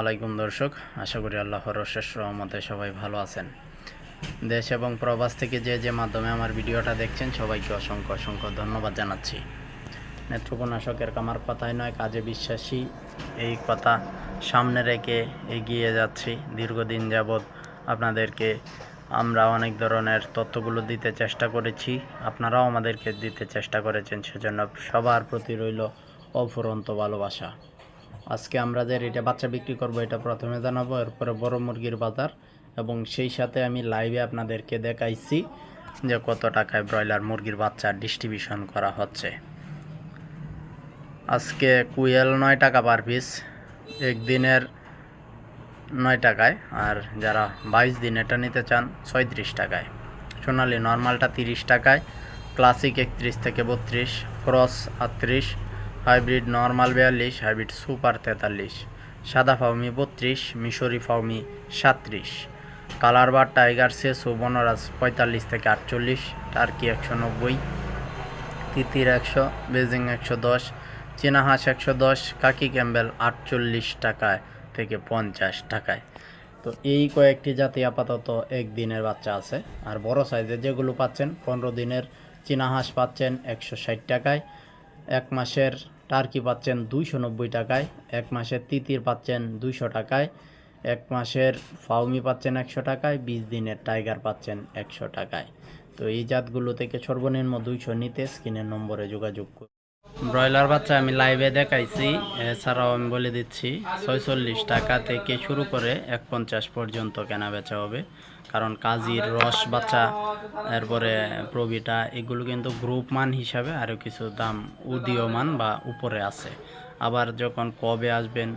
আলাইকুম দর্শক, আশা করি আল্লাহর শেষ রহমতে সবাই ভালো আছেন। দেশ এবং প্রবাস থেকে যে যে মাধ্যমে আমার ভিডিওটা দেখছেন, সবাইকে অসংখ্য অসংখ্য ধন্যবাদ জানাচ্ছি। নেত্রকোনাশকের কামার কথাই নয়, কাজে বিশ্বাসী, এই কথা সামনে রেখে এগিয়ে যাচ্ছি। দীর্ঘদিন যাবৎ আপনাদেরকে আমরা অনেক ধরনের তথ্যগুলো দিতে চেষ্টা করেছি, আপনারাও আমাদেরকে দিতে চেষ্টা করেছেন, সেজন্য সবার প্রতি রইল অফুরন্ত ভালোবাসা। আজকে আমরা যে এটা বাচ্চা বিক্রি করব, এটা প্রথমে জানাব, এরপরে বড় মুরগির বাজার এবং সেই সাথে আমি লাইভে আপনাদেরকে দেখাইছি যে কত টাকায় ব্রয়লার মুরগির বাচ্চা ডিস্ট্রিবিউশন করা হচ্ছে। আজকে কুয়েল নয় টাকা পার পিস একদিনের নয় টাকায়, আর যারা বাইশ দিন এটা নিতে চান, ছয়ত্রিশ টাকায়। সোনালি নর্মালটা তিরিশ টাকায়, ক্লাসিক একত্রিশ থেকে বত্রিশ, ক্রস আটত্রিশ হাইব্রিড নর্মাল বিয়াল্লিশ, হাইব্রিড সুপার তেতাল্লিশ, সাদা ফাউমি বত্রিশ, মিশরি ফাউমি সাত্রিশ, কালার বার টাইগার সে সুবর্ণরাজ পঁয়তাল্লিশ থেকে আটচল্লিশ, টার্কি একশো নব্বই, তিতির একশো, বেজিং একশো দশ, চীনা হাঁস একশো দশ, কাকি ক্যাম্বেল আটচল্লিশ টাকায় থেকে পঞ্চাশ টাকায়। তো এই কয়েকটি জাতি আপাতত একদিনের বাচ্চা আছে, আর বড় সাইজের যেগুলো পাচ্ছেন পনেরো দিনের, চীনা হাঁস পাচ্ছেন একশো ষাট টাকায় এক মাসের টার্কি পাচ্ছেন দুইশো নব্বই টাকায়, এক মাসের তিতির পাচ্ছেন দুইশো টাকায়, এক মাসের ফাউমি পাচ্ছেন একশো টাকায়, বিশ দিনের টাইগার পাচ্ছেন একশো টাকায়। তো এই জাতগুলো থেকে সর্বনিম্ন দুইশো নিতে স্ক্রিনের নম্বরে যোগাযোগ করুন ব্রয়লার বাচ্চা আমি লাইভে দেখাইছি, এছাড়াও আমি বলে দিচ্ছি, ছয়চল্লিশ টাকা থেকে শুরু করে এক পঞ্চাশ পর্যন্ত কেনা বেচা হবে। কারণ কাজির রস বাচ্চা এরপরে প্রবিটা এগুলো কিন্তু গ্রুপ মান হিসাবে আরও কিছু দাম উদীয়মান বা উপরে আছে। আবার যখন কবে আসবেন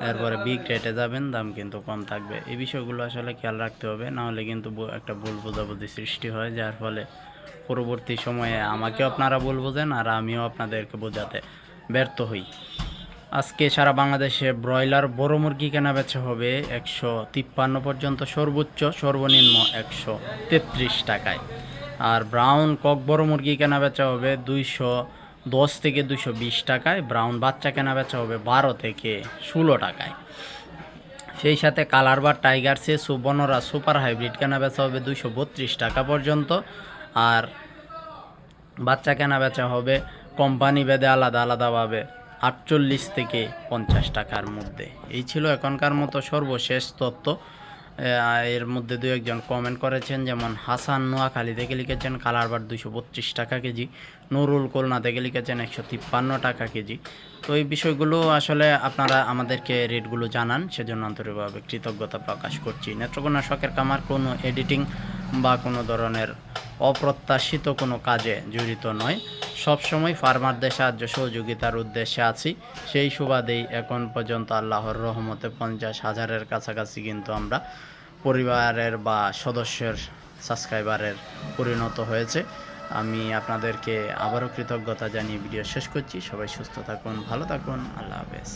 এরপরে বিগ রেটে যাবেন দাম কিন্তু কম থাকবে। এই বিষয়গুলো আসলে খেয়াল রাখতে হবে নাহলে কিন্তু একটা ভুল বোঝাবুঝি সৃষ্টি হয় যার ফলে পরবর্তী সময়ে আমাকেও আপনারা ভুল বোঝেন আর আমিও আপনাদেরকে বোঝাতে ব্যর্থ হই। আজকে সারা বাংলাদেশে ব্রয়লার বড় মুরগি কেনা বেচা হবে একশো তিপ্পান্ন পর্যন্ত, সর্বোচ্চ সর্বনিম্ন একশো তেত্রিশ টাকায়। আর ব্রাউন কক বড় মুরগি কেনা বেচা হবে দুইশো দশ থেকে দুশো বিশ টাকায়, ব্রাউন বাচ্চা কেনা বেচা হবে বারো থেকে ষোলো টাকায়। সেই সাথে কালার বা টাইগার সে সুবর্ণরা সুপার হাইব্রিড কেনা বেচা হবে দুশো বত্রিশ টাকা পর্যন্ত। আর বাচ্চা কেনা বেচা হবে কোম্পানি ভেদে আলাদা আলাদাভাবে আটচল্লিশ থেকে পঞ্চাশ টাকার মধ্যে। এই ছিল এখনকার মতো সর্বশেষ তথ্য। এর মধ্যে দু একজন কমেন্ট করেছেন, যেমন, হাসান নোয়াখালী থেকে লিখেছেন? কালারবার দুশো বত্রিশ টাকা কেজি। নুরুল খুলনা থেকে লিখেছেন? একশো তিপ্পান্ন টাকা কেজি। তো এই বিষয়গুলো আসলে আপনারা আমাদেরকে রেটগুলো জানান, সেজন্য আন্তরিকভাবে কৃতজ্ঞতা প্রকাশ করছি। নেত্রকোনা শখের কামার কোনো এডিটিং বা কোনো ধরনের অপ্রত্যাশিত কোনো কাজে জড়িত নয়। সবসময় ফার্মারদের সাহায্য সহযোগিতার উদ্দেশ্যে আছি। সেই সুবাদেই এখন পর্যন্ত আল্লাহর রহমতে পঞ্চাশ হাজারের কাছাকাছি কিন্তু আমরা পরিবারের বা সদস্যের সাবস্ক্রাইবারের পরিণত হয়েছে। আমি আপনাদেরকে আবারও কৃতজ্ঞতা জানিয়ে ভিডিও শেষ করছি। সবাই সুস্থ থাকুন, ভালো থাকুন, আল্লাহ হাফেজ।